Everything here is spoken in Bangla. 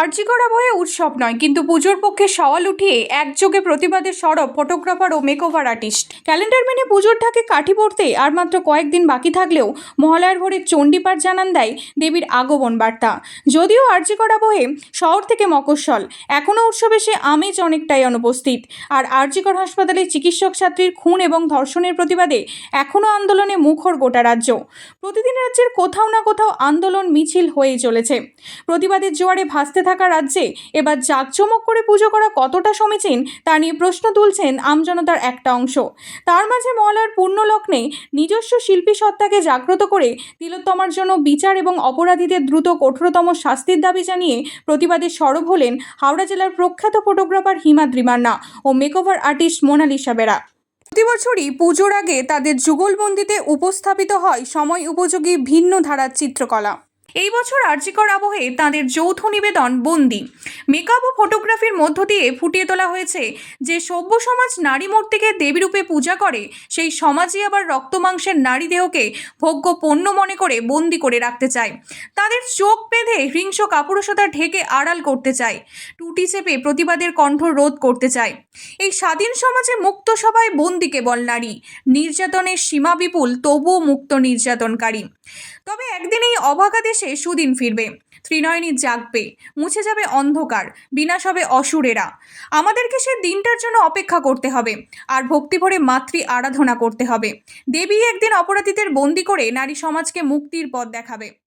আরজিকর আবহে উৎসব নয়, কিন্তু পুজোর পক্ষে সওয়াল উঠিয়ে একযোগে প্রতিবাদের সরব ফটোগ্রাফার ও মেকওভার আর্টিস্ট। ক্যালেন্ডার মেনে পুজোর ঢাকে কাঠি পড়তে আর মাত্র কয়েকদিন বাকি থাকলেও মহালয়ার ভোরে চণ্ডীপাঠ জানান দেয় দেবীর আগমন বার্তা। যদিও আরজিকর বয়ে শহর থেকে মকস্বল এখনও উৎসবে সে আমেজ অনেকটাই অনুপস্থিত। আর আরজিকর হাসপাতালে চিকিৎসক ছাত্রীর খুন এবং ধর্ষণের প্রতিবাদে এখনও আন্দোলনে মুখর গোটা রাজ্য। প্রতিদিন রাজ্যের কোথাও না কোথাও আন্দোলন মিছিল হয়েই চলেছে। প্রতিবাদের জোয়ারে ভাসতে থাকা রাজ্যে এবার জাঁকজমক করে পুজো করা কতটা সমীচীন, তা নিয়ে প্রশ্ন তুলছেন আমজনতার একটা অংশ। তার মাঝে মহলার পূর্ণ লগ্নে নিজস্ব শিল্পী সত্তাকে জাগ্রত করে তিলোত্তমার জন্য বিচার এবং অপরাধীদের দ্রুত কঠোরতম শাস্তির দাবি জানিয়ে প্রতিবাদে সরব হলেন হাওড়া জেলার প্রখ্যাত ফটোগ্রাফার হিমাদ্রি মান্না ও মেকওভার আর্টিস্ট মোনালিসা বেরা। প্রতি বছরই পুজোর আগে তাদের যুগলবন্দিতে উপস্থাপিত হয় সময় উপযোগী ভিন্ন ধারার চিত্রকলা। এই বছর আর্যিকর আবহে তাঁদের যৌথ নিবেদন বন্দি। মেকআপ ও ফটোগ্রাফির মধ্য দিয়ে ফুটিয়ে তোলা হয়েছে যে সভ্য সমাজ নারী মূর্তিকে দেবীরূপে পূজা করে, সেই সমাজই আবার রক্তমাংসের নারী দেহকে ভোগ্য পণ্য মনে করে বন্দি করে রাখতে চায়। তাদের চোখ বেঁধে হিংস কাপুরুষতা ঢেকে আড়াল করতে চায়, টুটি চেপে প্রতিবাদের কণ্ঠ রোধ করতে চায়। এই স্বাধীন সমাজে মুক্ত সবাই বন্দি কেবল নারী, নির্যাতনের সীমা বিপুল, তবুও মুক্ত নির্যাতনকারী। তবে একদিন এই অভাগা সুদিন ফিরবে। ত্রিনয়নী জাগবে। মুছে যাবে অন্ধকার। বিনাশ হবে অসুরেরা। আমাদেরকে সে দিনটার জন্য অপেক্ষা করতে হবে। আর ভক্তিভরে মাতৃ আরাধনা করতে হবে। দেবী একদিন অপরাধীদের বন্দি করে নারী সমাজকে মুক্তির পথ দেখাবে।